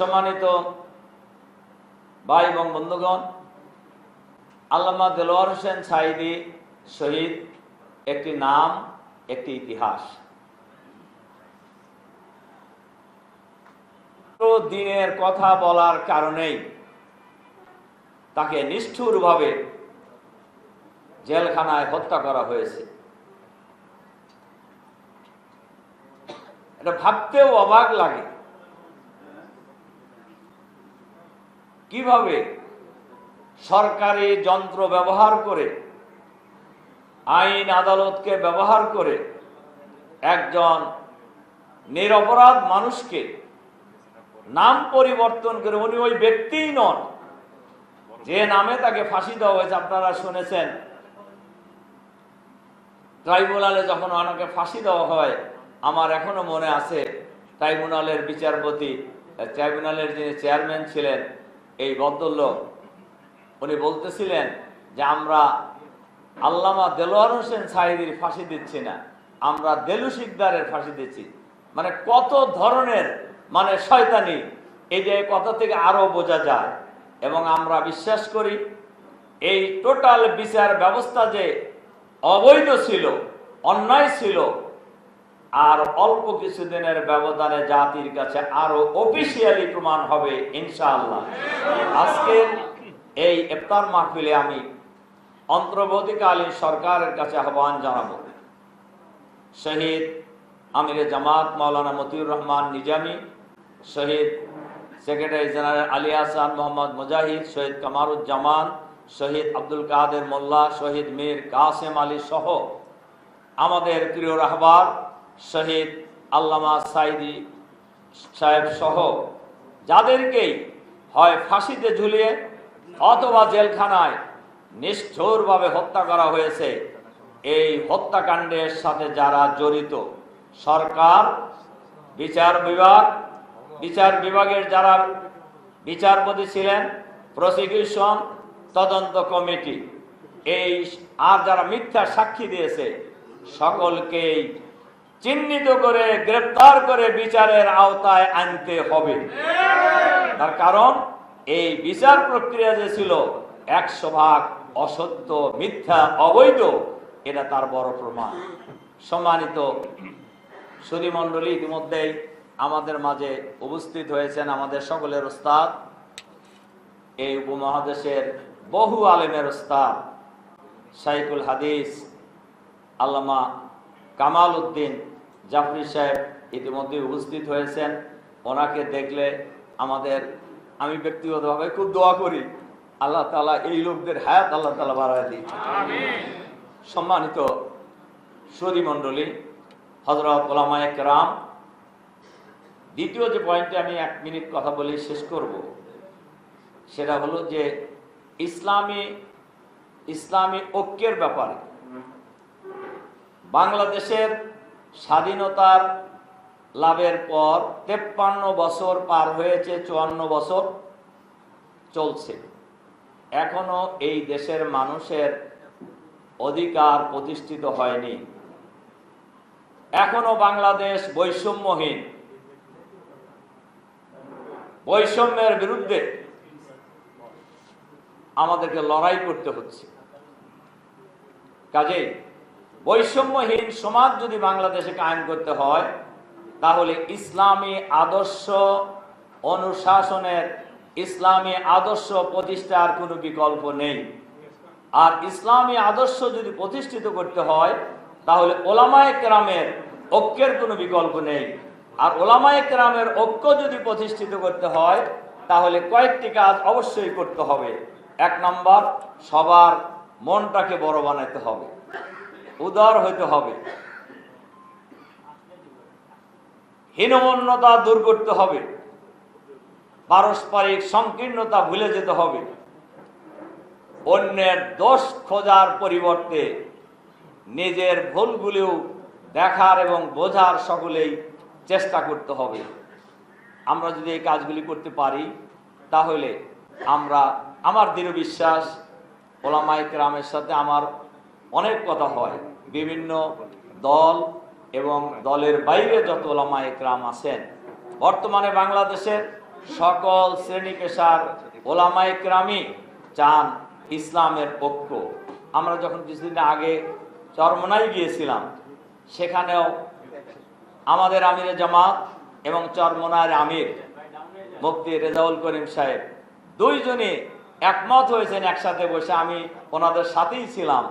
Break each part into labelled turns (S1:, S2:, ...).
S1: সম্মানিত ভাই এবং বন্ধুগণ, আল্লামা দেলোয়ার হোসেন সাইদি শহীদ একটি নাম, একটি ইতিহাস। দিনের কথা বলার কারণেই তাকে নিষ্ঠুরভাবে জেলখানায় হত্যা করা হয়েছে। এটা ভাবতেও অবাক লাগে কীভাবে সরকারি যন্ত্র ব্যবহার করে, আইন আদালতকে ব্যবহার করে একজন নিরপরাধ মানুষকে নাম পরিবর্তন করে, উনি ওই ব্যক্তিই নন। যে নামে তাকে ফাঁসি দেওয়া হয়েছে, আপনারা শুনেছেন। ট্রাইব্যুনালে যখন ওনাকে ফাঁসি দেওয়া হয়, আমার এখনও মনে আছে, ট্রাইব্যুনালের বিচারপতি, ট্রাইব্যুনালের যিনি চেয়ারম্যান ছিলেন এই ভদ্রলোক, উনি বলতেছিলেন যে আমরা আল্লামা দেলোয়ার হোসেন সাহিদির ফাঁসি দিচ্ছি না, আমরা দেলু শিকদারের ফাঁসি দিচ্ছি। মানে কত ধরনের মানে শয়তানি, এই যে কথা থেকে আরও বোঝা যায়। এবং আমরা বিশ্বাস করি, এই টোটাল বিচার ব্যবস্থা যে অবৈধ ছিল, অন্যায় ছিল আর অল্প কিছুদিনের ব্যবধানে জাতির কাছে আরও অফিসিয়ালি প্রমাণ হবে, ইনশাআল্লাহ। আজকে এই ইফতার মাহফিলে আমি অন্তর্বর্তীকালীন সরকারের কাছে আহ্বান জানাব। শহীদ আমিরে জামাত মাওলানা মতিউর রহমান নিজামী, শহীদ সেক্রেটারি জেনারেল আলী হাসান মোহাম্মদ মুজাহিদ, শহীদ কামারুজ্জামান, শহীদ আব্দুল কাদের মোল্লা, শহীদ মীর কাসেম আলী সহ আমাদের প্রিয় রাহবার শহীদ আল্লামা সাইদি সাহেব সহ যাদেরকেই হয় ফাঁসিতে ঝুলিয়ে অথবা জেলখানায় নিষ্ঠুরভাবে হত্যা করা হয়েছে, এই হত্যাকাণ্ডের সাথে যারা জড়িত, সরকার, বিচার বিভাগ, বিচার বিভাগের যারা বিচারপতি ছিলেন প্রসিকিউশন তদন্ত কমিটি, এই আর যারা মিথ্যা সাক্ষী দিয়েছে, সকলকেই চিহ্নিত করে গ্রেপ্তার করে বিচারের আওতায় আনতে হবে। তার কারণ এই বিচার প্রক্রিয়া যে ছিল একশো ভাগ অসত্য মিথ্যা অবৈধ এটা তার বড় প্রমাণ। সম্মানিত সুধীমণ্ডলী ইতিমধ্যেই আমাদের মাঝে উপস্থিত হয়েছেন আমাদের সকলের ওস্তাদ এই উপমহাদেশের বহু আলেমের ওস্তাদ শাইকুল হাদিস আল্লামা কামাল উদ্দিন জাফরি সাহেব ইতিমধ্যে উপস্থিত হয়েছেন। ওনাকে দেখলে আমাদের আমি ব্যক্তিগতভাবে খুব দোয়া করি। আল্লাহ তালা এই লোকদের হায়াত আল্লাহ তালা বাড়ায় দিই সম্মানিত সরি মণ্ডলী হজরত ওলামায় রাম দ্বিতীয় যে পয়েন্টে আমি এক মিনিট কথা বলে শেষ করব সেটা হলো যে ইসলামী ইসলামী ঐক্যের ব্যাপারে বাংলাদেশের স্বাধীনতার লাভের পর তেপ্পান্ন বছর পার হয়েছে, চুয়ান্ন বছর চলছে। এখনও এই দেশের মানুষের অধিকার প্রতিষ্ঠিত হয়নি। এখনও বাংলাদেশ বৈষম্যহীন। বৈষম্যের বিরুদ্ধে আমাদেরকে লড়াই করতে হচ্ছে। কাজেই বৈষম্যহীন সমাজ যদি বাংলাদেশে কায়েম করতে হয়, তাহলে ইসলামী আদর্শ অনুশাসনের ইসলামী আদর্শ প্রতিষ্ঠার কোনো বিকল্প নেই। আর ইসলামী আদর্শ যদি প্রতিষ্ঠিত করতে হয়, তাহলে ওলামায় কেরামের ঐক্যের কোনো বিকল্প নেই। আর ওলামায় কেরামের ঐক্য যদি প্রতিষ্ঠিত করতে হয়, তাহলে কয়েকটি কাজ অবশ্যই করতে হবে। এক নম্বর, সবার মনটাকে বড় বানাতে হবে। উদার হইতে হবে। হীনমন্যতা দূর করতে হবে। পারস্পরিক সংকীর্ণতা ভুলে যেতে হবে। অন্যের দোষ খোঁজার পরিবর্তে নিজের ভুলগুলিও দেখার এবং বোঝার সকলেই চেষ্টা করতে হবে। আমরা যদি এই কাজগুলি করতে পারি, তাহলে আমরা, আমার দৃঢ় বিশ্বাস ওলামাই গ্রামের সাথে আমার অনেক কথা হয়। বিভিন্ন দল এবং দলের বাইরে যত ওলামাই গ্রাম আছেন, বর্তমানে বাংলাদেশের সকল শ্রেণি পেশার ওলামাই ক্রামি চান ইসলামের পক্ষ। আমরা যখন কিছুদিন আগে চরমনাই গিয়েছিলাম, সেখানেও আমাদের আমিরে জামাত এবং চরমনার আমির মুফতি রেজাউল করিম সাহেব দুইজনে একমত হয়েছেন একসাথে বসে আমি ওনাদের সাথেই ছিলাম।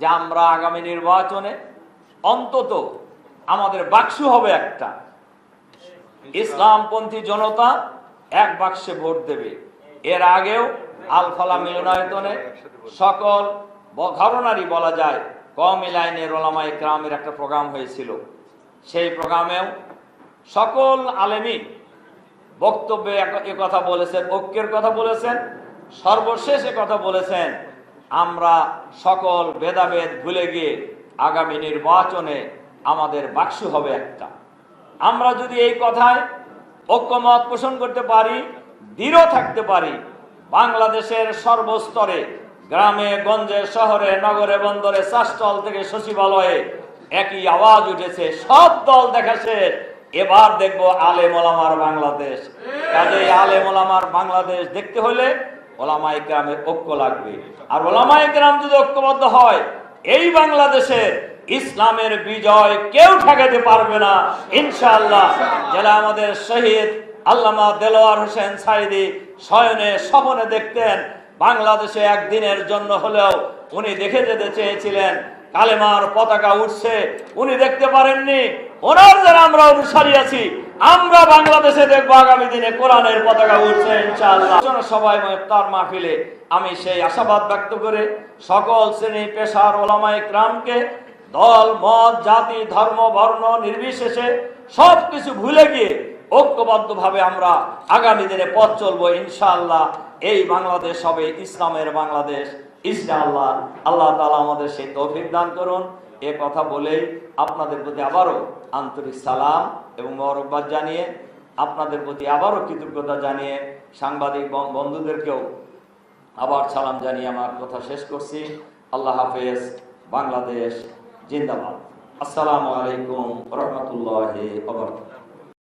S1: যে আমরা আগামী নির্বাচনে অন্তত আমাদের বাক্সু হবে একটা। ইসলামপন্থী জনতা এক বাক্সে ভোট দেবে। এর আগেও আলফালা মিলনায়তনে সকল ঘরনারই বলা যায় কম লাইনের ওলামাই গ্রামের একটা প্রোগ্রাম হয়েছিল। সেই প্রোগ্রামেও সকল আলেমী বক্তব্যে কথা বলেছেন, ঐক্যের কথা বলেছেন, সর্বশেষ কথা বলেছেন। আমরা সকল ভেদাভেদ ভুলে গিয়ে আগামী নির্বাচনে আমাদের বাক্সু হবে একটা। আমরা যদি এই কথায় ঐক্যমত পোষণ করতে পারি, দৃঢ় থাকতে পারি, বাংলাদেশের সর্বস্তরে, গ্রামে, গঞ্জে, শহরে, নগরে, বন্দরে চাষটল থেকে সচিবালয়ে একই আওয়াজ উঠেছে, সব দল দেখা শেষ এবার দেখব আলে মোলামার বাংলাদেশ। কাজে আলে মোলামার বাংলাদেশ দেখতে হলে ওলামাই গ্রামের ঐক্য লাগবে। আর ওলামাই গ্রাম যদি ঐক্যবদ্ধ হয়, এই বাংলাদেশে ইসলামের বিজয় কেউ ঠেকাতে পারবে না। ইনশাআল্লাহ যারা আমাদের শহীদ আল্লামা দেলোয়ার হোসেন সাইদি শয়নে স্বপনে দেখতেন, বাংলাদেশে একদিনের জন্য হলেও উনি দেখে যেতে চেয়েছিলেন, কালেমার পতাকা উঠছে, উনি দেখতে পারেননি, ওনার যারা আমরা অনুসারী আছি। আমরা বাংলাদেশে দেখব আগামী দিনে কোরআনের পতাকা উঠছে ইনশাআল্লাহ। সবাই তার মাহফিলে আমি সেই আশাবাদ ব্যক্ত করে সকল শ্রেণি, পেশার ওলামাই ক্রামকে দল, মত, জাতি, ধর্ম, বর্ণ, নির্বিশেষে সব কিছু ভুলে গিয়ে ঐক্যবদ্ধভাবে আমরা আগামী দিনে পথ চলবো, ইনশাআল্লাহ। এই বাংলাদেশ হবে ইসলামের বাংলাদেশ। ইনশাআল্লাহ। আল্লাহ তালা আমাদের সেই তৌফিক দান করুন। এ কথা বলেই আপনাদের প্রতি আবারও আন্তরিক সালাম এবং মরব্বাদ জানিয়ে, আপনাদের প্রতি আবারও কৃতজ্ঞতা জানিয়ে সাংবাদিক বন- বন্ধুদেরকেও আবার সালাম জানিয়ে আমার কথা শেষ করছি। আল্লাহ হাফেজ, বাংলাদেশ জিন্দাবাদ। আসসালামু আলাইকুম রহমতুল্লাহ